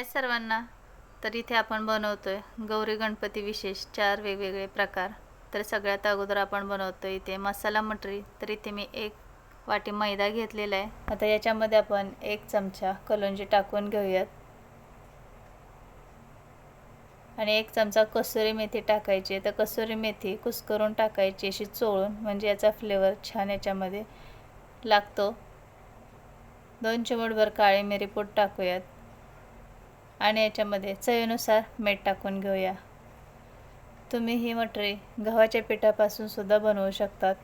हाय सर्वांना. तर इथे आपण बनवतोय गौरी गणपती विशेष चार वेगवेगळे प्रकार. तर सगळ्यात अगोदर आपण बनवतोय इथे मसाला मटरी. तर इथे मी एक वाटी मैदा घेतलेला आहे. आता याच्यामध्ये आपण एक चमचा कलोंजी टाकून घेऊयात. आणि एक चमचा कसुरी मेथी टाकायची तर कसुरी मेथी कुस्करून टाकायची अशी चोळून म्हणजे याचा फ्लेवर छान याच्यामध्ये लागतो. दोन चिमूटभर काळी मिरी पूड टाकूयात. आणि याच्यामध्ये चवीनुसार मीठ टाकून घेऊया. तुम्ही ही मटरी गव्हाच्या पिठापासून सुद्धा बनवू शकतात.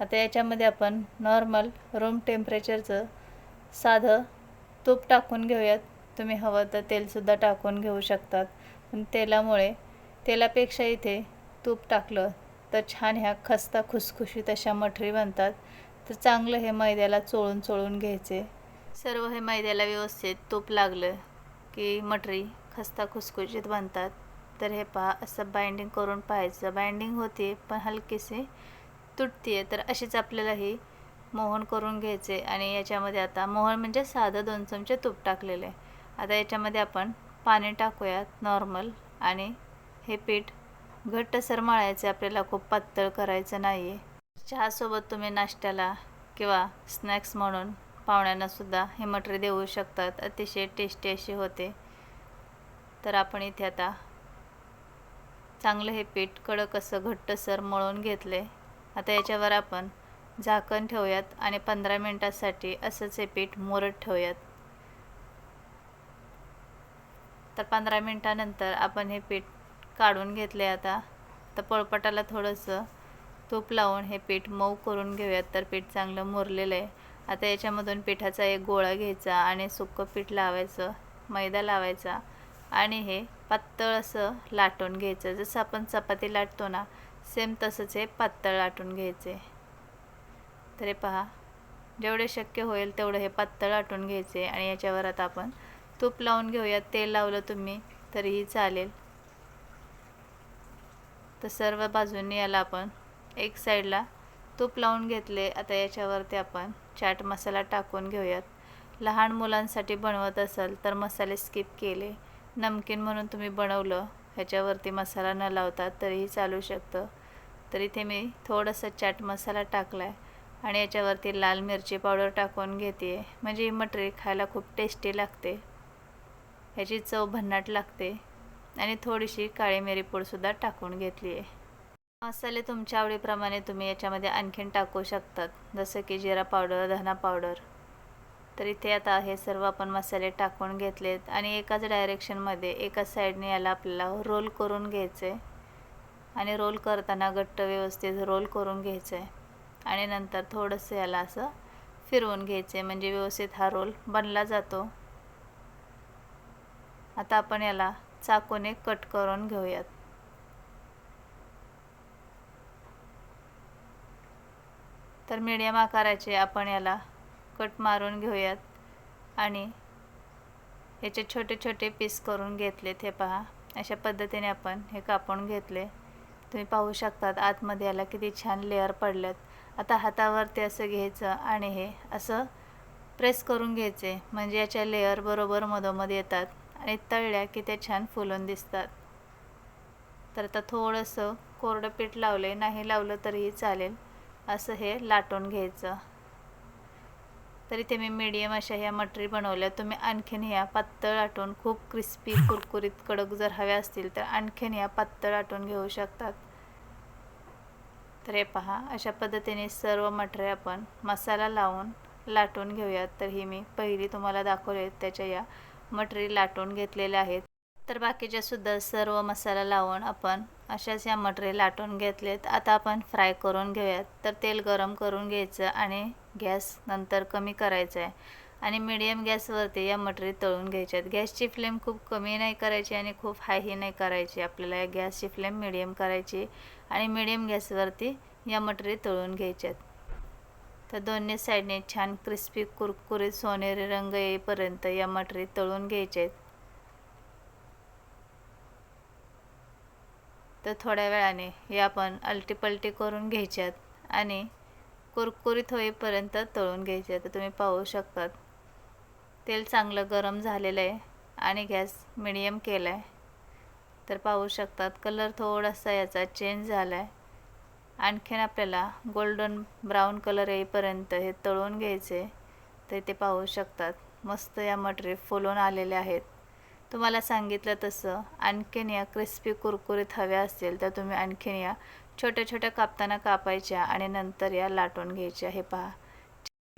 आता याच्यामध्ये आपण नॉर्मल रूम टेम्परेचरचं साधं तूप टाकून घेऊयात. तुम्ही हवं तर तेलसुद्धा टाकून घेऊ शकतात. पण तेलामुळे तेलापेक्षा इथे तूप टाकलं तर छान ह्या खस्ता खुसखुशीत अशा मठरी बनतात. तर चांगलं हे मैद्याला चोळून चोळून घ्यायचे. सर्व हे मैद्याला व्यवस्थित तूप लागलं. की मटरी खस्ता खुसखुशीत बनतात. तर हे पहा असं बाइंडिंग करून पाहायचं. बाइंडिंग होते पण हलकीशी तुटते तर अशीच आपल्याला ही मोहन करून घ्यायचे. आणि याच्यामध्ये आता मोहन म्हणजे साधं दोन चमचे तूप टाकलेले. आहे आता याच्यामध्ये आपण पाणी टाकूयात नॉर्मल आणि हे पीठ घट्टसर मळायचं आपल्याला खूप पातळ करायचं नाही आहे चहासोबत तुम्ही नाश्त्याला किंवा स्नॅक्स म्हणून पाहुण्यांनासुद्धा हे मटरी देऊ शकतात. अतिशय टेस्टी अशी होते. तर आपण इथे आता चांगलं हे पीठ कडक असं घट्टसर मळून घेतले. आता याच्यावर आपण झाकण ठेवूयात आणि पंधरा मिनटासाठी असंच हे पीठ मुरत ठेवूयात. तर पंधरा मिनटानंतर आपण हे पीठ काढून घेतले आता. तर पळपटाला थोडंसं तूप लावून हे पीठ मऊ करून घेऊयात. तर पीठ चांगलं मुरलेलं आहे. आता याच्यामधून पिठाचा एक गोळा घ्यायचा आणि सुकं पीठ लावायचं मैदा लावायचा आणि हे पातळ असं लाटून घ्यायचं. जसं आपण चपाती लाटतो ना सेम तसंच हे पातळ लाटून घ्यायचे. तर हे पहा जेवढे शक्य होईल तेवढं हे पातळ लाटून घ्यायचे आणि याच्यावर आता आपण तूप लावून घेऊयात. तेल लावलं तुम्ही तरीही चालेल. तर सर्व बाजूंनी याला आपण एक साईडला तूप लावून घेतले. आता याच्यावरती आपण चाट मसाला टाकून घेऊयात. लहान मुलांसाठी बनवत असाल तर मसाले स्किप केले. नमकीन म्हणून तुम्ही बनवलं ह्याच्यावरती मसाला न लावता तरीही चालू शकतं. तर इथे मी थोडंसं चाट मसाला टाकला आहे आणि याच्यावरती लाल मिरची पावडर टाकून घेते. म्हणजे ही मटरी खायला खूप टेस्टी लागते. ह्याची चव भन्नाट लागते. आणि थोडीशी काळी मिरी पूडसुद्धा टाकून घेतली आहे मसाले तुमच्या आवडीप्रमाणे तुम्ही याच्यामध्ये आणखीन टाकू शकतात. जसं की जिरा पावडर धना पावडर. तर इथे आता हे सर्व आपण मसाले टाकून घेतलेत आणि एकाच डायरेक्शनमध्ये एकाच साईडने याला आपल्याला रोल करून घ्यायचं आहे आणि रोल करताना घट्ट व्यवस्थित रोल करून घ्यायचं आहे आणि नंतर थोडंसं याला असं फिरवून घ्यायचे म्हणजे व्यवस्थित हा रोल बनला जातो. आता आपण याला चाकूने कट करून घेऊयात. तर मीडियम आकाराचे आपण याला कट मारून घेऊयात. आणि याचे छोटे छोटे पीस करून घेतलेत हे पहा. अशा पद्धतीने आपण हे कापून घेतले. तुम्ही पाहू शकतात आतमध्ये याला किती छान लेअर पडल्यात आता हातावरती असं घ्यायचं आणि हे असं प्रेस करून घ्यायचे. म्हणजे याच्या लेअर बरोबर मधोमध येतात आणि तळल्या की ते छान फुलून दिसतात. तर आता थोडंसं कोरडं पीठ लावले नाही लावलं तरीही चालेल. असं हे लाटून घ्यायचं. तर इथे मी मीडियम अशा ह्या मटरी बनवल्या. तुम्ही आणखीन ह्या पातळ लाटून खूप क्रिस्पी कुरकुरीत कडक जर हव्या असतील तर आणखीन ह्या पातळ लाटून घेऊ शकतात. तर हे पहा अशा पद्धतीने सर्व मटरे आपण मसाला लावून लाटून घेऊयात. तर ही मी पहिली तुम्हाला दाखवले त्याच्या या मटरी लाटून घेतलेल्या आहेत. तर बाकीच्या सुद्धा सर्व मसाला लावून आपण अशाच या मटरी लाटून घेतलेत. आता आपण फ्राय करून घेऊयात. तर तेल गरम करून घ्यायचं आणि गॅस नंतर कमी करायचं आहे. आणि मिडियम गॅसवरती या मटरी तळून घ्यायच्यात. गॅसची फ्लेम खूप कमी नाही करायची आणि खूप हायही नाही करायची. आपल्याला या गॅसची फ्लेम मिडियम करायची आणि मिडियम गॅसवरती या मटरी तळून घ्यायच्यात. तर दोन्ही साईडने छान क्रिस्पी कुरकुरीत सोनेरी रंग येईपर्यंत या मटरी तळून घ्यायचे आहेत तर थोड्या वेळाने हे आपण अलटीपलटी करून घ्यायच्यात आणि कुरकुरीत होईपर्यंत तळून घ्यायचे. तर तुम्ही पाहू शकतात. तेल चांगलं गरम झालेलं आहे आणि गॅस मिडियम केला आहे. तर पाहू शकतात कलर थोडासा याचा चेंज झाला आहे आणखीन आपल्याला गोल्डन ब्राऊन कलर येईपर्यंत हे तळून घ्यायचे. तर ते पाहू शकतात. मस्त या मटेरियल फुलून आलेले आहेत. तुम्हाला सांगितलं तसं. आणखीन या क्रिस्पी कुरकुरीत हव्या असतील तर तुम्ही आणखीन या छोट्या छोट्या कापताना कापायच्या आणि नंतर या लाटून घ्यायच्या. हे पहा.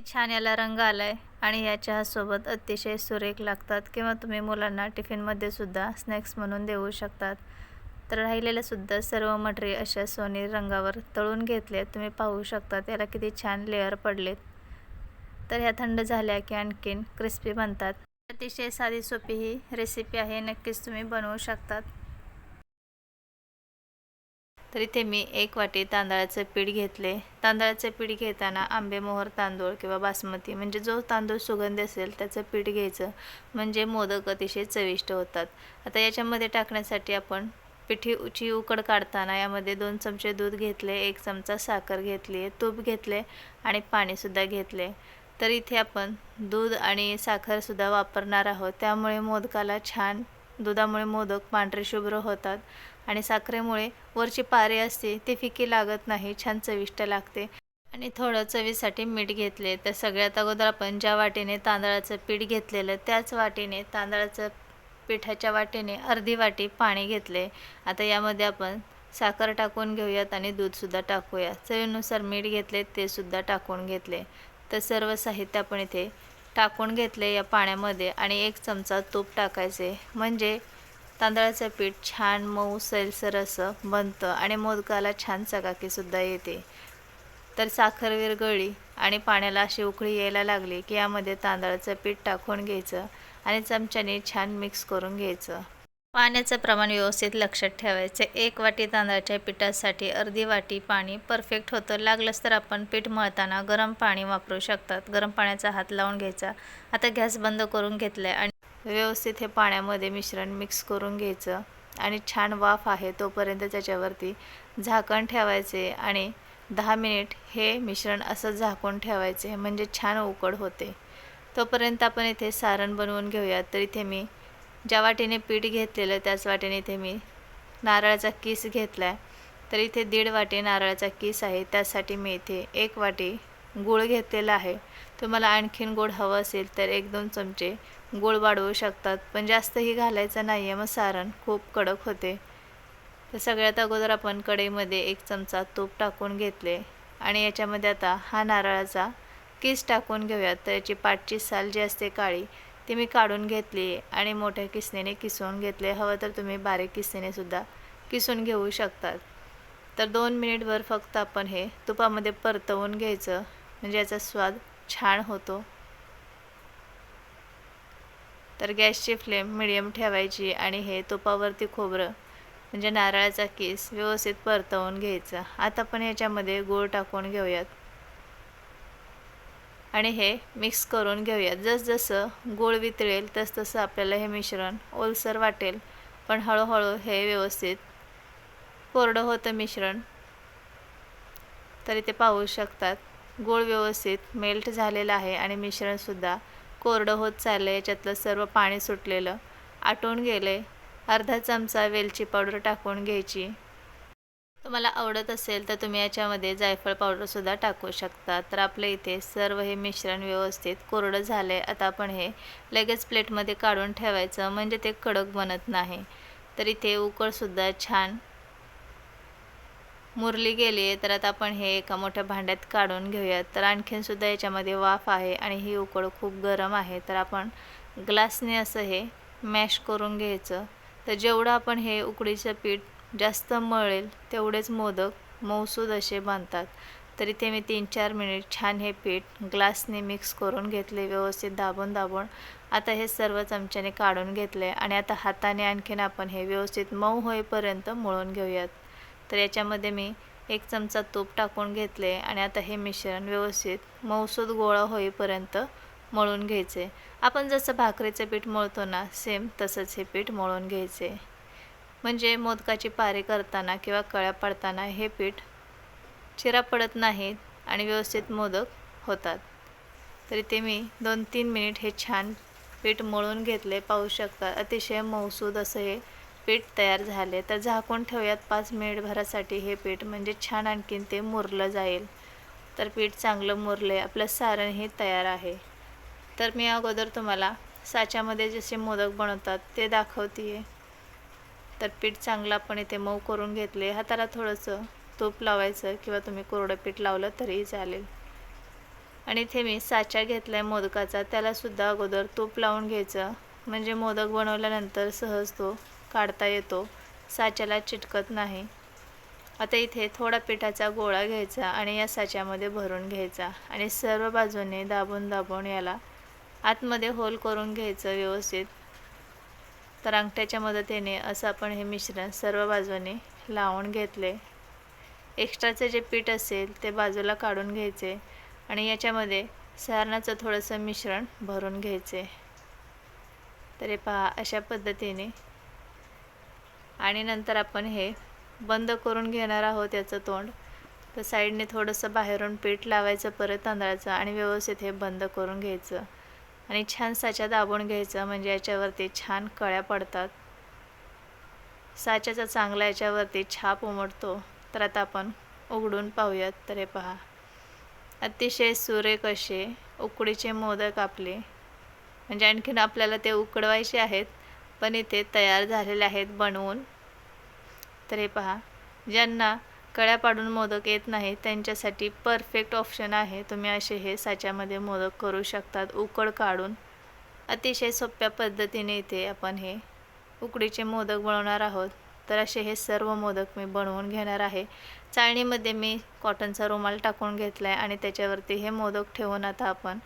छान याला रंग आलाय आणि या चहासोबत अतिशय सुरेख लागतात किंवा तुम्ही मुलांना टिफिनमध्ये सुद्धा स्नॅक्स म्हणून देऊ शकतात. तर राहिलेलं सुद्धा सर्व मटेरियल अशा सोनी रंगावर तळून घेतले. तुम्ही पाहू शकता त्याला किती छान लेअर पडलेत. तर ह्या थंड झाल्या की आणखीन क्रिस्पी बनतात. अतिशय साधी सोपी ही रेसिपी आहे. नक्कीच तुम्ही बनवू शकतात. तर इथे मी एक वाटी तांदळाचं पीठ घेतले. तांदळाचं पीठ घेताना आंबेमोहर तांदूळ किंवा बासमती म्हणजे जो तांदूळ सुगंधी असेल त्याचं पीठ घ्यायचं म्हणजे मोदक अतिशय चविष्ट होतात. आता याच्यामध्ये टाकण्यासाठी आपण पिठीची उकड काढताना यामध्ये दोन चमचे दूध घेतले एक चमचा साखर घेतली तूप घेतले आणि पाणीसुद्धा घेतले. तर इथे आपण दूध आणि साखरसुद्धा वापरणार आहोत. त्यामुळे मोदकाला छान दुधामुळे मोदक पांढरे शुभ्र होतात आणि साखरेमुळे वरची पारे असते ती फिकी लागत नाही छान चविष्ट लागते. आणि थोडं चवीसाठी मीठ घेतले तर सगळ्यात अगोदर आपण ज्या वाटीने तांदळाचं पीठ घेतलेलं त्याच वाटीने तांदळाचं पिठाच्या वाटीने अर्धी वाटी पाणी घेतले. आता यामध्ये आपण साखर टाकून घेऊयात आणि दूधसुद्धा टाकूया. चवीनुसार मीठ घेतले ते सुद्धा टाकून घेतले. तर सर्व साहित्य आपण इथे टाकून घेतले या पाण्यामध्ये आणि एक चमचा तूप टाकायचे. म्हणजे तांदळाचं पीठ छान मऊ सैलसर असं बनतं आणि मोदकाला छान चकाकीसुद्धा येते. तर साखर विरघळली आणि पाण्याला अशी उकळी यायला लागली की यामध्ये तांदळाचं पीठ टाकून घ्यायचं आणि चमच्याने छान मिक्स करून घ्यायचं. पाण्याचं प्रमाण व्यवस्थित लक्षात ठेवायचं. एक वाटी तांदळाच्या पिठासाठी अर्धी वाटी पाणी परफेक्ट होतं. लागलंच तर आपण पीठ मळताना गरम पाणी वापरू शकतात. गरम पाण्याचा हात लावून घ्यायचा. आता गॅस बंद करून घेतला आहे आणि व्यवस्थित हे पाण्यामध्ये मिश्रण मिक्स करून घ्यायचं. आणि छान वाफ आहे तोपर्यंत त्याच्यावरती झाकण ठेवायचे आणि दहा मिनिट हे मिश्रण असं झाकून ठेवायचे. म्हणजे छान उकड होते. तोपर्यंत आपण इथे सारण बनवून घेऊयात. तर इथे मी ज्या वाटीने पीठ घेतलेलं त्याच वाटीने इथे मी नारळाचा किस घेतला आहे तर इथे दीड वाटी नारळाचा किस आहे त्यासाठी मी इथे एक वाटी गूळ घेतलेला आहे. तुम्हाला आणखीन गोड हवं असेल तर एक दोन चमचे गूळ वाढवू शकतात पण जास्तही घालायचं नाही आहे मग सारण खूप कडक होते. तर सगळ्यात अगोदर आपण कढईमध्ये एक चमचा तूप टाकून घेतले आणि याच्यामध्ये आता हा नारळाचा किस टाकून घेऊयात. तर याची पाठची साल जी असते काळी ती मी काढून घेतली आणि मोठ्या किसणीने किसवून घेतले. हवं तर तुम्ही बारीक किसनेने सुद्धा किसून घेऊ शकतात. तर दोन मिनिटभर फक्त आपण हे तुपामध्ये परतवून घ्यायचं. म्हणजे याचा स्वाद छान होतो. तर गॅसची फ्लेम मिडियम ठेवायची आणि हे तुपावरती खोबरं म्हणजे नारळाचा केस व्यवस्थित परतवून घ्यायचा. आता आपण ह्याच्यामध्ये गूळ टाकून घेऊयात. आणि हे मिक्स करून घेऊयात. जसजसं गूळ वितळेल तसतसं आपल्याला हे मिश्रण ओलसर वाटेल. पण हळूहळू हे व्यवस्थित कोरडं होतं मिश्रण. तरी ते पाहू शकतात. गूळ व्यवस्थित मेल्ट झालेलं आहे आणि मिश्रणसुद्धा कोरडं होत चाललं याच्यातलं सर्व पाणी सुटलेलं आटून गेले. अर्धा चमचा वेलची पावडर टाकून घ्यायची. तुम्हाला आवडत असेल तर तुम्ही याच्यामध्ये जायफळ पावडरसुद्धा टाकू शकता. तर आपलं इथे सर्व हे मिश्रण व्यवस्थित कोरडं झालं आहे आता आपण हे लगेच प्लेटमध्ये काढून ठेवायचं. म्हणजे ते कडक बनत नाही. तर इथे उकळसुद्धा छान मुरली गेली आहे. तर आता आपण हे एका मोठ्या भांड्यात काढून घेऊयात. तर आणखीनसुद्धा याच्यामध्ये वाफ आहे आणि ही उकळ खूप गरम आहे. तर आपण ग्लासने असं हे मॅश करून घ्यायचं. तर जेवढं आपण हे उकडीचं पीठ जास्त मळेल तेवढेच मोदक मऊसूद असे बांधतात तरी ते मी तीन चार मिनिट छान हे पीठ ग्लासने मिक्स करून घेतले व्यवस्थित दाबून दाबून आता हे सर्व चमच्याने काढून घेतले आणि आता हाताने आणखीन आपण हे व्यवस्थित मऊ होईपर्यंत मळून घेऊयात. तर याच्यामध्ये मी एक चमचा तूप टाकून घेतले आणि आता हे मिश्रण व्यवस्थित मऊसूद गोळा होईपर्यंत मळून घ्यायचे. आपण जसं भाकरीचं पीठ मळतो ना सेम तसंच हे पीठ मळून घ्यायचे. म्हणजे मोदकाची पारी करताना किंवा कळ्या पडताना हे पीठ चिरा पडत नाहीत आणि व्यवस्थित मोदक होतात. तरी ते मी दोन तीन मिनिट हे छान पीठ मळून घेतले. पाहू शकता अतिशय मौसूद असं हे पीठ तयार झाले. तर झाकून ठेवूयात पाच मिनिटभरासाठी हे पीठ. म्हणजे छान आणखीन ते मुरलं जाईल. तर पीठ चांगलं मुरले आपलं सारण हे तयार आहे. तर मी अगोदर तुम्हाला साच्यामध्ये जसे मोदक बनवतात ते दाखवते आहे तर पीठ चांगलं आपण इथे मऊ करून घेतले. हाताला थोडंसं तूप लावायचं किंवा तुम्ही कोरडं पीठ लावलं तरीही चालेल. आणि इथे मी साचा घेतला आहे मोदकाचा त्यालासुद्धा अगोदर तूप लावून घ्यायचं. म्हणजे मोदक बनवल्यानंतर सहज तो काढता येतो. साच्याला चिटकत नाही. आता इथे थोडा पिठाचा गोळा घ्यायचा आणि या साच्यामध्ये भरून घ्यायचा. आणि सर्व बाजूने दाबून दाबून याला आतमध्ये होल करून घ्यायचं व्यवस्थित. तर अंगठ्याच्या मदतीने असं आपण हे मिश्रण सर्व बाजूने लावून घेतले. एक्स्ट्राचं जे पीठ असेल ते बाजूला काढून घ्यायचे आणि याच्यामध्ये सारणाचं थोडंसं मिश्रण भरून घ्यायचे. तर हे पहा अशा पद्धतीने. आणि नंतर आपण हे बंद करून घेणार आहोत याचं तोंड. तर साईडने थोडंसं बाहेरून पीठ लावायचं परत तांदळाचं आणि व्यवस्थित हे बंद करून घ्यायचं. आणि छान साच्या दाबून घ्यायचं म्हणजे याच्यावरती छान कळ्या पडतात. साच्याचा चांगला याच्यावरती छाप उमटतो. तर आता आपण उघडून पाहूयात. तर हे पहा. अतिशय सुरेख असे उकडीचे मोदक आपले. म्हणजे आणखीन आपल्याला ते उकडवायचे आहेत पण इथे तयार झालेले आहेत बनवून. तर हे पहा. ज्यांना कळ्या पाडून मोदक येत नाही त्यांच्यासाठी परफेक्ट ऑप्शन आहे. तुम्ही असे हे साच्यामध्ये मोदक करू शकतात. उकड काढून. अतिशय सोप्या पद्धतीने इथे आपण हे उकडीचे मोदक बनवणार आहोत. तर असे हे सर्व मोदक मी बनवून घेणार आहे. चाळणीमध्ये मी कॉटनचा रुमाल टाकून घेतला आहे आणि त्याच्यावरती हे मोदक ठेवून आता आपण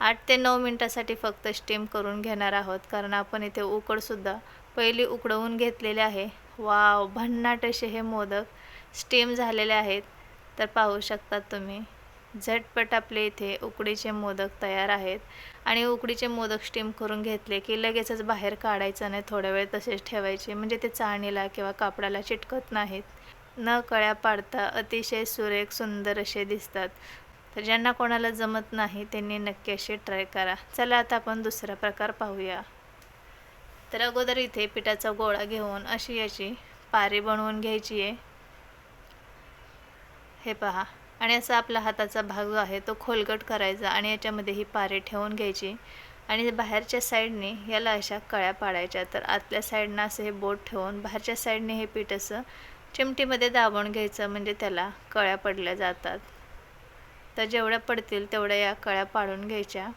आठ ते नऊ मिनटासाठी फक्त स्टीम करून घेणार आहोत. कारण आपण इथे उकडसुद्धा पहिली उकडवून घेतलेले आहे. वाव भन्नाट असे हे मोदक स्टीम झालेले आहेत तर पाहू शकतात तुम्ही. झटपट आपले इथे उकडीचे मोदक तयार आहेत. आणि उकडीचे मोदक स्टीम करून घेतले की लगेचच बाहेर काढायचं नाही थोड्या वेळ तसेच ठेवायचे. म्हणजे ते चाळणीला किंवा कापडाला चिटकत नाहीत. न कळ्या पाडता अतिशय सुरेख सुंदर असे दिसतात. तर ज्यांना कोणाला जमत नाही त्यांनी नक्की असे ट्राय करा. चला आता आपण दुसरा प्रकार पाहूया. तर अगोदर इथे पिठाचा गोळा घेऊन अशी याची पारी बनवून घ्यायची आहे. हे पहा. आणि असा आपला हाताचा भाग जो आहे तो खोलगट करायचा आणि याच्यामध्ये ही पारे ठेवून घ्यायची. आणि बाहेरच्या साईडने याला अशा कळ्या पाडायच्या. तर आतल्या साईडनं असं हे बोट ठेवून बाहेरच्या साईडने हे पीठ असं चिमटीमध्ये दाबून घ्यायचं म्हणजे त्याला कळ्या पडल्या जातात. तर जेवढ्या पडतील तेवढ्या या कळ्या पाडून घ्यायच्या.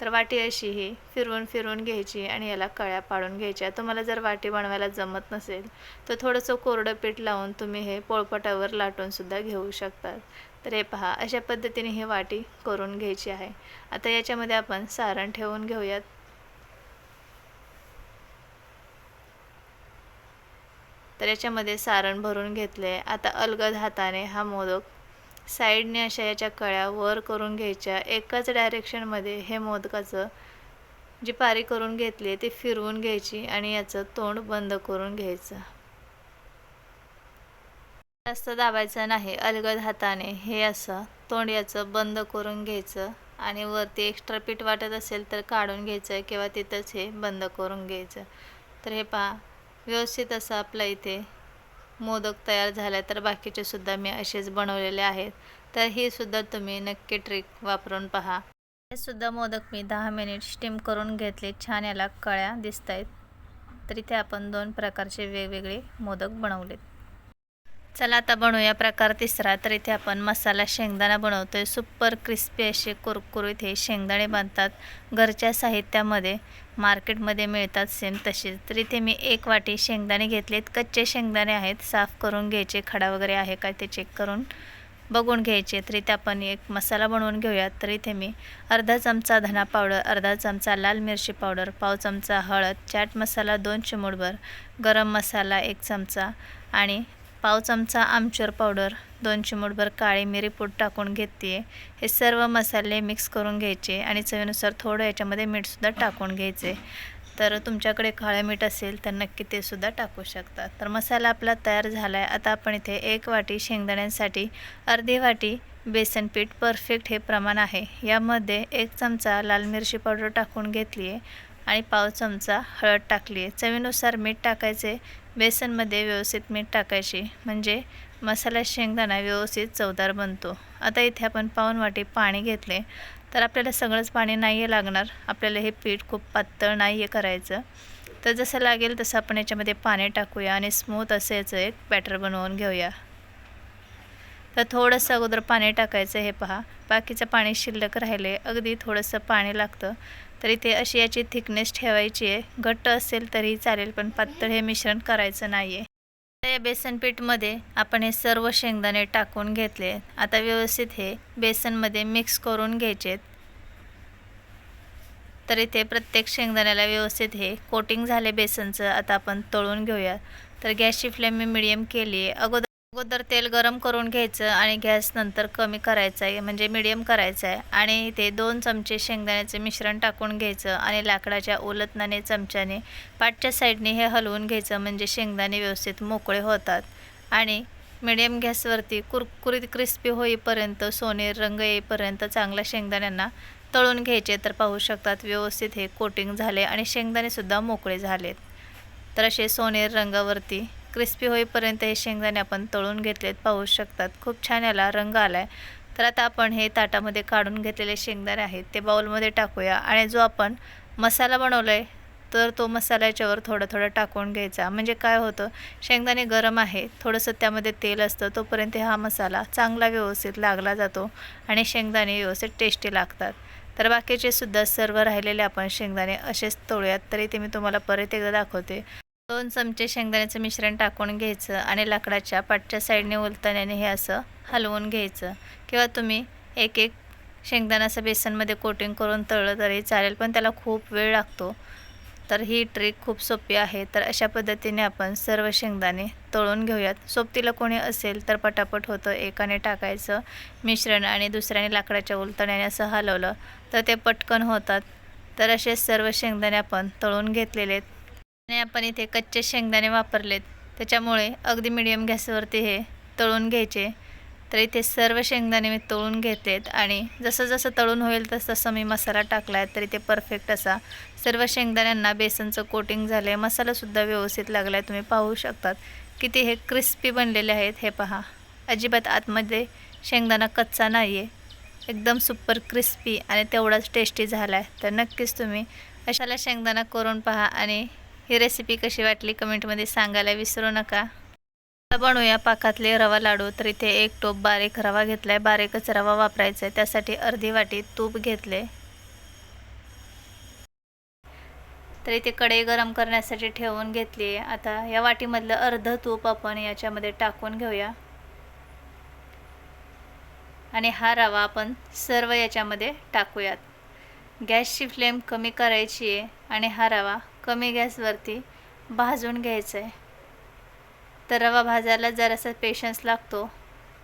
तर वाटी अशी ही फिरवून फिरवून घ्यायची आणि याला कळ्या पाडून घ्यायच्या. तुम्हाला जर वाटी बनवायला जमत नसेल तर थोडंसं कोरडं पीठ लावून तुम्ही हे पोळपटावर लाटूनसुद्धा घेऊ शकतात तर हे पहा अशा पद्धतीने ही वाटी करून घ्यायची आहे. आता याच्यामध्ये आपण सारण ठेवून घेऊयात. तर याच्यामध्ये सारण भरून घेतले. आता अलगद हाताने हा मोदक साईडने अशा याच्या कळ्या वर करून घ्यायच्या. एकाच डायरेक्शनमध्ये हे मोदकाचं जी पारी करून घेतली ती फिरवून घ्यायची आणि याचं तोंड बंद करून घ्यायचं. जास्त दाबायचं नाही अलगद हाताने हे असं तोंड याचं बंद करून घ्यायचं आणि वरती एक्स्ट्रा पीठ वाटत असेल तर काढून घ्यायचं किंवा तिथंच हे बंद करून घ्यायचं. तर हे पहा व्यवस्थित असं आपलं इथे मोदक तयार झाले तर बाकीचे सुद्धा मी असेच बनवलेले आहेत. तर हे सुद्धा तुम्ही नक्की ट्रिक वापरून पहा. हे सुद्धा मोदक मी दहा मिनिट स्टीम करून घेतले. छान याला कळ्या दिसत आहेत तर इथे आपण दोन प्रकारचे वेगवेगळे मोदक बनवलेत. चला आता बनवूया प्रकार तिसरा. तर इथे आपण मसाला शेंगदाणा बनवतोय. सुपर क्रिस्पी असे कुरकुरीत हे शेंगदाणे बांधतात घरच्या साहित्यामध्ये मार्केटमध्ये मिळतात सेम तसेच तर इथे मी एक वाटी शेंगदाणे घेतलेत. कच्चे शेंगदाणे आहेत. साफ करून घ्यायचे. खडा वगैरे आहे का ते चेक करून बघून घ्यायचे. तर इथे आपण एक मसाला बनवून घेऊयात. तर इथे मी अर्धा चमचा धना पावडर अर्धा चमचा लाल मिरची पावडर पाव चमचा हळद चाट मसाला दोन चिमूडभर गरम मसाला एक चमचा आणि पाव चमचा आमचूर पावडर दोन चिमूटभर काळी मिरी पूड टाकून घेते. हे सर्व मसाले मिक्स करून घ्यायचे आणि चवीनुसार थोडं याच्यामध्ये मीठसुद्धा टाकून घ्यायचे. तर तुमच्याकडे काळं मीठ असेल तर नक्की ते सुद्धा टाकू शकता. तर मसाला आपला तयार झाला आहे आता आपण इथे एक वाटी शेंगदाण्यांसाठी अर्धी वाटी बेसन पीठ परफेक्ट हे प्रमाण आहे. यामध्ये एक चमचा लाल मिरची पावडर टाकून घेतली आहे आणि पाव चमचा हळद टाकली आहे चवीनुसार मीठ टाकायचे. बेसनमध्ये व्यवस्थित मीठ टाकायचे. म्हणजे मसाला शेंगदाणा व्यवस्थित चवदार बनतो. आता इथे आपण पाऊन वाटी पाणी घेतले. तर आपल्याला सगळंच पाणी नाही आहे लागणार. आपल्याला हे पीठ खूप पातळ नाही आहे करायचं. तर जसं लागेल तसं आपण याच्यामध्ये पाणी टाकूया आणि स्मूथ असं याचं एक बॅटर बनवून घेऊया. तर थोडंसं अगोदर पाणी टाकायचं हे पहा. बाकीचं पाणी शिल्लक राहिले. अगदी थोडंसं पाणी लागतं. तर इथे अशी याची थिकनेस ठेवायची आहे. घट्ट असेल तरी चालेल पण पातळ हे मिश्रण करायचं नाही आहे या बेसनपीठमध्ये आपण हे सर्व शेंगदाणे टाकून घेतले. आता व्यवस्थित हे बेसनमध्ये मिक्स करून घ्यायचे तर इथे प्रत्येक शेंगदाण्याला व्यवस्थित हे कोटिंग झाले बेसनचं. आता आपण तळून घेऊया. तर गॅसची फ्लेम मी मिडियम केली आहे. अगोदर अगोदर तेल गरम करून घ्यायचं आणि गॅस नंतर कमी करायचं आहे म्हणजे मिडियम करायचं आहे. आणि ते दोन चमचे शेंगदाण्याचे मिश्रण टाकून घ्यायचं आणि लाकडाच्या ओलतनाने चमच्याने पाठच्या साईडने हे हलवून घ्यायचं म्हणजे शेंगदाणे व्यवस्थित मोकळे होतात. आणि मिडियम गॅसवरती कुरकुरीत क्रिस्पी होईपर्यंत सोनेर रंग येईपर्यंत चांगल्या शेंगदाण्यांना तळून घ्यायचे. तर पाहू शकतात व्यवस्थित हे कोटिंग झाले आणि शेंगदाणेसुद्धा मोकळे झालेत. तर असे सोनेर रंगावरती क्रिस्पी होईपर्यंत हे शेंगदाणे आपण तळून घेतलेत पाहू शकतात. खूप छान याला रंग आला आहे तर आता आपण हे ताटामध्ये काढून घेतलेले शेंगदाणे आहेत ते बाऊलमध्ये टाकूया. आणि जो आपण मसाला बनवला आहे तर तो मसाला याच्यावर थोडं थोडं टाकून घ्यायचा. म्हणजे काय होतं शेंगदाणे गरम आहे थोडंसं त्यामध्ये तेल असतं तोपर्यंत हा मसाला चांगला व्यवस्थित लागला जातो आणि शेंगदाणे व्यवस्थित टेस्टी लागतात. तर बाकीचे सुद्धा सर्व राहिलेले आपण शेंगदाणे असेच तळूयात. तरी ते मी तुम्हाला परत एकदा दाखवते. दोन चमचे शेंगदाण्याचं मिश्रण टाकून घ्यायचं आणि लाकडाच्या पाठच्या साईडने उलताण्याने हे असं हलवून घ्यायचं. किंवा तुम्ही एक एक शेंगदाणा असं बेसनमध्ये कोटिंग करून तळलं तरी चालेल पण त्याला खूप वेळ लागतो. तर ही ट्रिक खूप सोपी आहे. तर अशा पद्धतीने आपण सर्व शेंगदाणे तळून घेऊयात. सोबतीला कोणी असेल तर पटापट होतं. एकाने टाकायचं मिश्रण आणि दुसऱ्याने लाकडाच्या उलतण्याने असं हलवलं तर ते पटकन होतात. तर असे सर्व शेंगदाणे आपण तळून घेतलेले आहेत. आणि आपण इथे कच्चे शेंगदाणे वापरलेत. त्याच्यामुळे अगदी मिडियम गॅसवरती हे तळून घ्यायचे. तर इथे सर्व शेंगदाणे मी तळून घेतेत आणि जसं जसं तळून होईल तसं तसं मी मसाला टाकला आहे तर इथे परफेक्ट असा सर्व शेंगदाण्यांना बेसनचं कोटिंग झालं आहे मसालासुद्धा व्यवस्थित लागला आहे तुम्ही पाहू शकतात. किती हे क्रिस्पी बनलेले आहेत हे पहा. अजिबात आतमध्ये शेंगदाणा कच्चा नाही आहे एकदम सुपर क्रिस्पी आणि तेवढाच टेस्टी झाला आहे तर नक्कीच तुम्ही अशाला शेंगदाणा करून पहा आणि ही रेसिपी कशी वाटली कमेंटमध्ये सांगायला विसरू नका. बनवूया पाकातले रवा लाडू. तर इथे एक टोप बारीक रवा घेतला आहे बारीकच रवा वापरायचा आहे त्यासाठी अर्धी वाटी तूप घेतले. तर इथे कढई गरम करण्यासाठी ठेवून घेतली. आहे आता या वाटीमधलं अर्ध तूप आपण याच्यामध्ये टाकून घेऊया. आणि हा रवा आपण सर्व याच्यामध्ये टाकूयात. गॅसची फ्लेम कमी करायची आहे आणि हा रवा कमी गॅसवरती भाजून घ्यायचं आहे तर रवा भाजायला जरासा पेशन्स लागतो.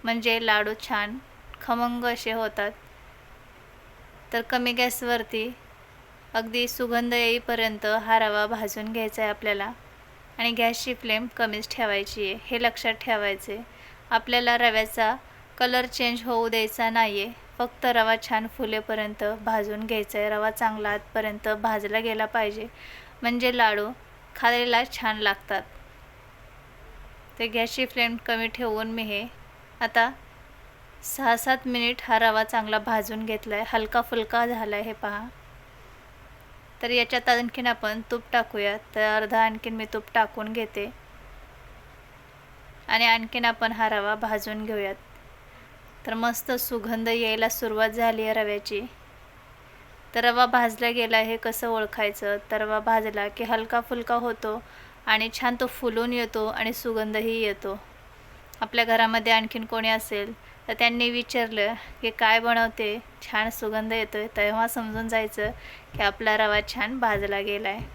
म्हणजे लाडू छान खमंग असे होतात. तर कमी गॅसवरती अगदी सुगंध येईपर्यंत हा रवा भाजून घ्यायचा आहे आपल्याला. आणि गॅसची फ्लेम कमीच ठेवायची आहे हे लक्षात ठेवायचे आपल्याला रव्याचा कलर चेंज होऊ द्यायचा नाही आहे फक्त रवा छान फुलेपर्यंत भाजून घ्यायचा आहे रवा चांगला आतपर्यंत भाजला गेला पाहिजे. म्हणजे लाडू खायला छान लागतात. ते गॅसची फ्लेम कमी ठेवून मी हे आता सहा सात मिनिट हा रवा चांगला भाजून घेतला आहे हलका फुलका झाला आहे हे पहा. तर याच्यात आणखीन आपण तूप टाकूया. तर अर्धा आणखीन मी तूप टाकून घेते. आणि आणखीन आपण हा रवा भाजून घेऊयात. तर मस्त सुगंध यायला सुरुवात झाली आहे रव्याची. तर रवा भाजला गेला हे कसं ओळखायचं? तर रवा भाजला की हलका फुलका होतो आणि छान तो फुलून येतो आणि सुगंधही येतो. आपल्या घरामध्ये आणखीन कोणी असेल तर त्यांनी विचारलं की काय बनवते? छान सुगंध येतो आहे तेव्हा समजून जायचं की आपला रवा छान भाजला गेला आहे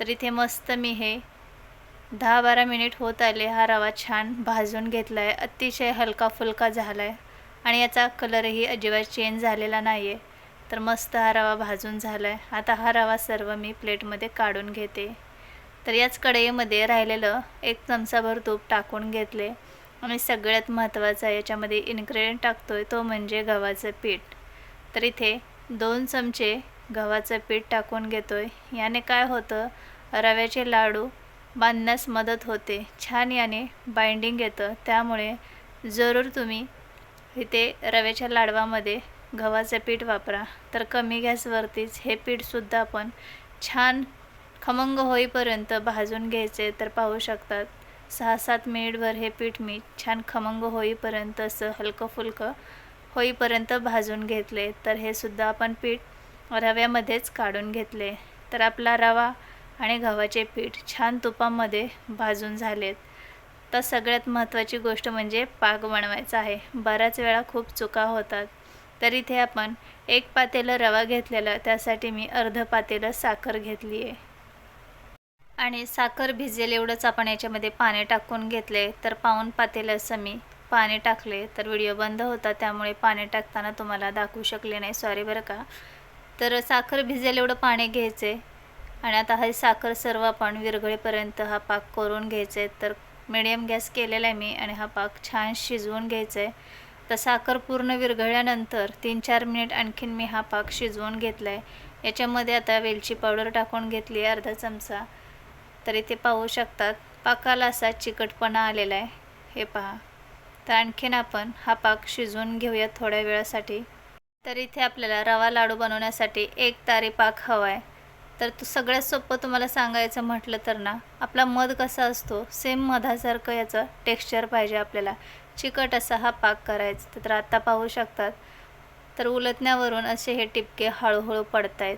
तर इथे मस्त मी हे दहा बारा मिनिट होत आले. हा रवा छान भाजून घेतला आहे अतिशय हलका फुलका झाला आहे आणि याचा कलरही अजिबात चेंज झालेला नाही आहे तर मस्त हा रवा भाजून झाला आहे आता हा रवा सर्व मी प्लेटमध्ये काढून घेते. तर याच कढईमध्ये राहिलेलं एक चमचाभर तूप टाकून घेतले. आणि सगळ्यात महत्त्वाचा याच्यामध्ये इन्ग्रेडियंट टाकतो आहे तो म्हणजे गव्हाचं पीठ. तर इथे दोन चमचे गव्हाचं पीठ टाकून घेतो आहे याने काय होतं रव्याचे लाडू बांधण्यास मदत होते. छान याने बाइंडिंग येतं. त्यामुळे जरूर तुम्ही इथे रव्याच्या लाडवामध्ये गव्हाचं पीठ वापरा. तर कमी गॅसवरतीच हे पीठसुद्धा आपण छान खमंग होईपर्यंत भाजून घ्यायचे तर पाहू शकतात. सहा सात मिनिटभर हे पीठ मी छान खमंग होईपर्यंत असं हलकं फुलकं होईपर्यंत भाजून घेतले. तर हे सुद्धा आपण पीठ रव्यामध्येच काढून घेतले. तर आपला रवा आणि गव्हाचे पीठ छान तुपामध्ये भाजून झालेत. तर सगळ्यात महत्त्वाची गोष्ट म्हणजे पाक बनवायचा आहे. बऱ्याच वेळा खूप चुका होतात. तर इथे आपण एक पातेलं रवा घेतलेला त्यासाठी मी अर्ध पातेलं साखर घेतली आहे आणि साखर भिजेल एवढंच आपण याच्यामध्ये पाणी टाकून घेतले तर पाऊन पातेलं असं मी पाणी टाकले. तर व्हिडिओ बंद होता त्यामुळे पाणी टाकताना तुम्हाला दाखवू शकले नाही. सॉरी बरं का. तर साखर भिजेल एवढं पाणी घ्यायचे आणि आता हे साखर सर्व आपण विरघळेपर्यंत हा पाक करून घ्यायचे तर मिडियम गॅस केलेला आहे मी आणि हा पाक छान शिजवून घ्यायचा आहे तर साखर पूर्ण विरघळल्यानंतर तीन चार मिनिट आणखीन मी हा पाक शिजवून घेतला आहे याच्यामध्ये आता वेलची पावडर टाकून घेतली आहे अर्धा चमचा. तर इथे पाहू शकतात. पाकाला असा चिकटपणा आलेला आहे हे पहा. तर आणखीन आपण हा पाक शिजवून घेऊया थोड्या वेळासाठी. तर इथे आपल्याला रवा लाडू बनवण्यासाठी एक तारी पाक हवा आहे तर तो सगळ्यात सोपं तुम्हाला सांगायचं म्हटलं तर ना आपला मध कसा असतो सेम मधासारखं याचं टेक्स्चर पाहिजे आपल्याला. चिकट असा हा पाक करायचा तर आत्ता पाहू शकतात. तर उलटण्यावरून असे हे टिपके हळूहळू पडत आहेत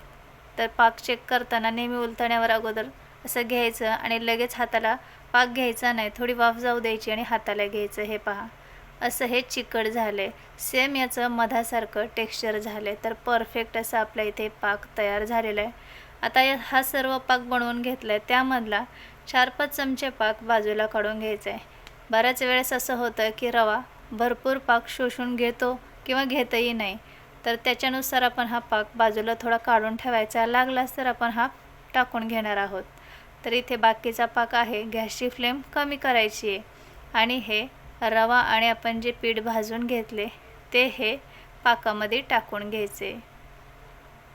तर पाक चेक करताना नेहमी उलटण्यावर अगोदर असं घ्यायचं आणि लगेच हाताला पाक घ्यायचा नाही थोडी वाफ जाऊ द्यायची आणि हाताला घ्यायचं हे पहा. असं हे चिकट झालं आहे सेम याचं मधासारखं टेक्स्चर झालं आहे तर परफेक्ट असं आपल्या इथे पाक तयार झालेला आहे. आता हा सर्व पाक बनवून घेतला आहे त्यामधला चार पाच चमचे पाक बाजूला काढून घ्यायचा आहे बऱ्याच वेळेस असं होतं की रवा भरपूर पाक शोषून घेतो किंवा घेतही नाही. तर त्याच्यानुसार आपण हा पाक बाजूला थोडा काढून ठेवायचा. लागलाच तर आपण हा टाकून घेणार आहोत. तर इथे बाकीचा पाक आहे. गॅसची फ्लेम कमी करायची आहे. आणि हे रवा आणि आपण जे पीठ भाजून घेतले ते हे पाकामध्ये टाकून घ्यायचे.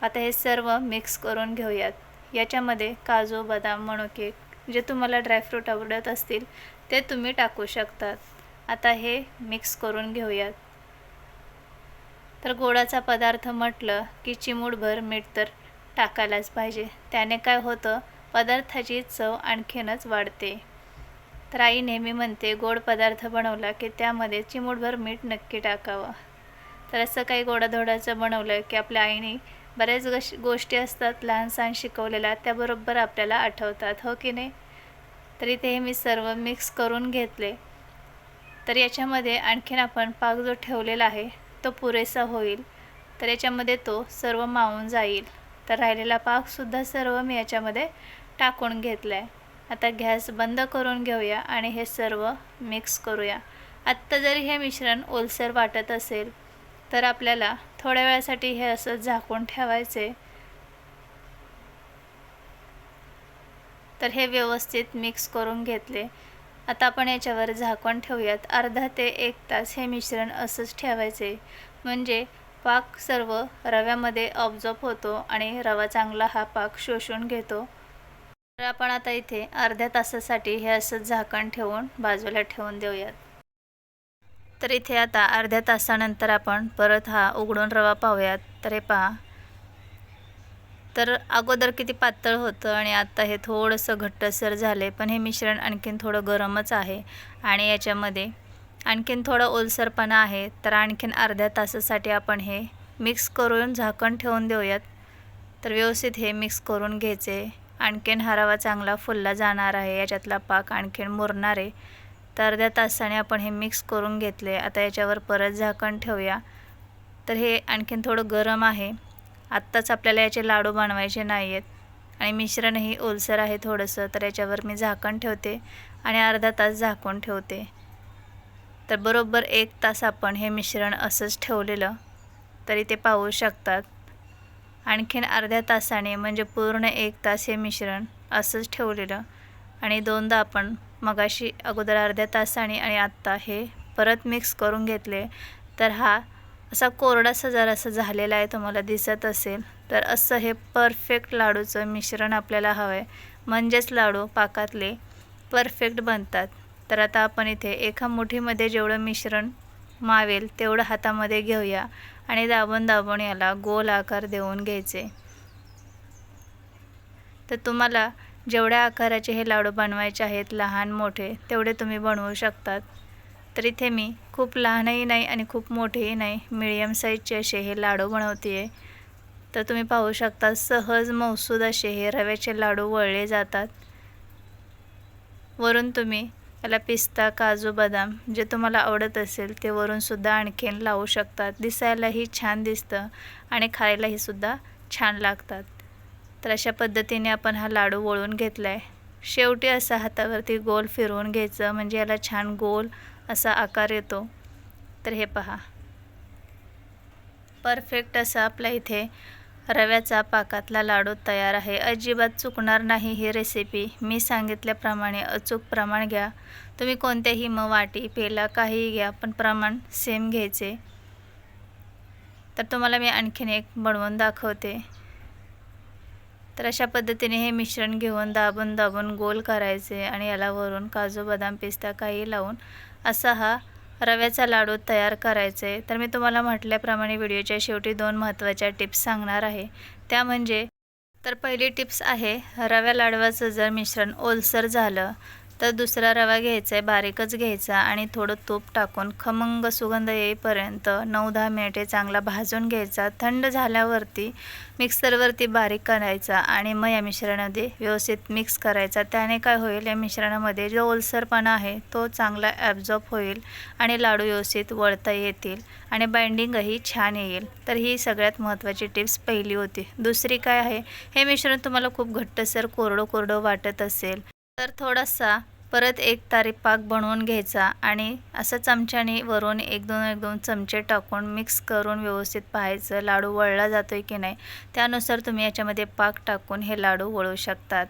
आता हे सर्व मिक्स करून घेऊयात. याच्यामध्ये काजू बदाम मणुके जे तुम्हाला ड्रायफ्रूट आवडत असतील ते तुम्ही टाकू शकतात. आता हे मिक्स करून घेऊयात. तर गोडाचा पदार्थ म्हटलं की चिमूटभर मीठ तर टाकायलाच पाहिजे. त्याने काय होतं पदार्थाची चव आणखीनच वाढते. तर आई नेहमी म्हणते गोड पदार्थ बनवला की त्यामध्ये चिमूटभर मीठ नक्की टाकावं. तर असं काही गोडाधोडाचं बनवलं की आपल्या आईने बऱ्याच गश गोष्टी असतात लहान सहान शिकवलेल्या त्याबरोबर आपल्याला आठवतात हो की नाही? तरी ते हे मी सर्व मिक्स करून घेतले. तर याच्यामध्ये आणखीन आपण पाक जो ठेवलेला आहे तो पुरेसा होईल. तर याच्यामध्ये तो सर्व मावून जाईल. तर राहिलेला पाकसुद्धा सर्व मी याच्यामध्ये टाकून घेतला आहे आता गॅस बंद करून घेऊया आणि हे सर्व मिक्स करूया. आत्ता जरी हे मिश्रण ओलसर वाटत असेल तर आपल्याला थोड्या वेळासाठी हे असं झाकून ठेवायचे. तर हे व्यवस्थित मिक्स करून घेतले. आता आपण याच्यावर झाकण ठेवूयात. अर्धा ते एक तास हे मिश्रण असंच ठेवायचे. म्हणजे पाक सर्व रव्यामध्ये ऑब्झॉर्ब होतो आणि रवा चांगला हा पाक शोषून घेतो. तर आपण आता इथे अर्ध्या तासासाठी हे असं झाकण ठेवून बाजूला ठेवून देऊयात. तर इथे आता अर्ध्या तासानंतर आपण परत हा उघडून रवा पाहूयात. तर हे पहा. तर अगोदर किती पातळ होतं आणि आता हे थोडंसं घट्टसर झाले पण हे मिश्रण आणखीन थोडं गरमच आहे आणि याच्यामध्ये आणखीन थोडं ओलसरपणा आहे. तर आणखीन अर्ध्या तासासाठी आपण हे मिक्स करून झाकण ठेवून देऊयात. तर व्यवस्थित हे मिक्स करून घ्यायचे. आणखीन हा रवा चांगला फुलला जाणार आहे. याच्यातला पाक आणखीन मुरणार आहे. तर अर्ध्या तासाने आपण हे मिक्स करून घेतले. आता याच्यावर परत झाकण ठेवूया. तर हे आणखीन थोडं गरम आहे. आत्ताच आपल्याला याचे लाडू बनवायचे नाही आहेत आणि मिश्रणही ओलसर आहे थोडंसं. तर याच्यावर मी झाकण ठेवते आणि अर्धा तास झाकून ठेवते. तर बरोबर एक तास आपण हे मिश्रण असंच ठेवलेलं. तरी ते पाहू शकतात. आणखीन अर्ध्या तासाने म्हणजे पूर्ण एक तास हे मिश्रण असंच ठेवलेलं. आणि दोनदा आपण मगाशी अगोदर अर्ध्या तासाने आणि आत्ता हे परत मिक्स करून घेतले. तर हा असा कोरडासा जरासा झालेला आहे तुम्हाला दिसत असेल. तर असं हे परफेक्ट लाडूचं मिश्रण आपल्याला हवं आहे म्हणजेच लाडू पाकातले परफेक्ट बनतात. तर आता आपण इथे एका मुठीमध्ये जेवढं मिश्रण मावेल तेवढं हातामध्ये घेऊया आणि दाबून दाबून याला गोल आकार देऊन घ्यायचे. तर तुम्हाला जेवढ्या आकाराचे हे लाडू बनवायचे आहेत लहान मोठे तेवढे तुम्ही बनवू शकतात. तर इथे मी खूप लहानही नाही आणि खूप मोठेही नाही मिडियम साईजचे असे हे लाडू बनवते आहे तर तुम्ही पाहू शकता सहज मौसूद असे हे रव्याचे लाडू वळले जातात. वरून तुम्ही याला पिस्ता काजू बदाम जे तुम्हाला आवडत असेल ते वरूनसुद्धा आणखीन लावू शकतात. दिसायलाही छान दिसतं आणि खायलाही सुद्धा छान लागतात. तर अशा पद्धतीने आपण हा लाडू वळून घेतला आहे शेवटी असा हातावरती गोल फिरवून घ्यायचं म्हणजे याला छान गोल असा आकार येतो. तर हे पहा. परफेक्ट असा आपल्या इथे रव्याचा पाकातला लाडू तयार आहे. अजिबात चुकणार नाही ही रेसिपी. मी सांगितल्याप्रमाणे अचूक प्रमाण घ्या. तुम्ही कोणत्याही मग वाटी पेला काहीही घ्या पण प्रमाण सेम घ्यायचे. तर तुम्हाला मी आणखीन एक बनवून दाखवते. तर अशा पद्धतीने हे मिश्रण घेऊन दाबून दाबून गोल करायचे आणि याला वरून काजू बदाम पिस्ता काही लावून असा हा रव्याचा लाडू तयार करायचे. तर मी तुम्हाला म्हटल्याप्रमाणे व्हिडिओच्या शेवटी दोन महत्त्वाच्या टिप्स सांगणार आहे. त्या म्हणजे तर पहिली टिप्स आहे रव्या लाडवाचं जर मिश्रण ओलसर झालं तर दुसरा रवा घ्यायचा आहे बारीकच घ्यायचा आणि थोडं तूप टाकून खमंग सुगंध येईपर्यंत नऊ दहा मिनिटे चांगला भाजून घ्यायचा. थंड झाल्यावरती मिक्सरवरती बारीक करायचा आणि मग या मिश्रणामध्ये व्यवस्थित मिक्स करायचा. त्याने काय होईल या मिश्रणामध्ये जो ओलसरपणा आहे तो चांगला ॲब्झॉर्ब होईल आणि लाडू व्यवस्थित वळता येतील आणि बाइंडिंगही छान येईल. तर ही सगळ्यात महत्त्वाची टिप्स पहिली होती. दुसरी काय आहे हे मिश्रण तुम्हाला खूप घट्टसर कोरडं कोरडं वाटत असेल. तर थोडासा परत एक तारी पाक बनवून घ्यायचा आणि असं चमच्याने वरून एक दोन एक दोन चमचे टाकून मिक्स करून व्यवस्थित पाहायचं लाडू वळला जातो आहे की नाही त्यानुसार तुम्ही याच्यामध्ये पाक टाकून हे लाडू वळू शकतात.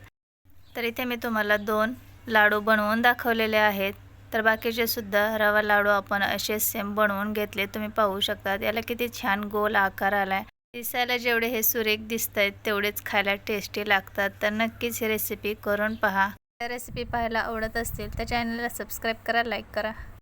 तर इथे मी तुम्हाला दोन लाडू बनवून दाखवलेले आहेत. तर बाकीचे सुद्धा रवा लाडू आपण असे सेम बनवून घेतले तुम्ही पाहू शकतात. याला किती छान गोल आकार आला आहे दिसायला जेवढे हे सुरेख दिसत आहेत तेवढेच खायला टेस्टी लागतात. तर नक्कीच ही रेसिपी करून पहा. रेसिपी पाहायला आवडत असतील तर चॅनलला सबस्क्राईब करा लाईक करा.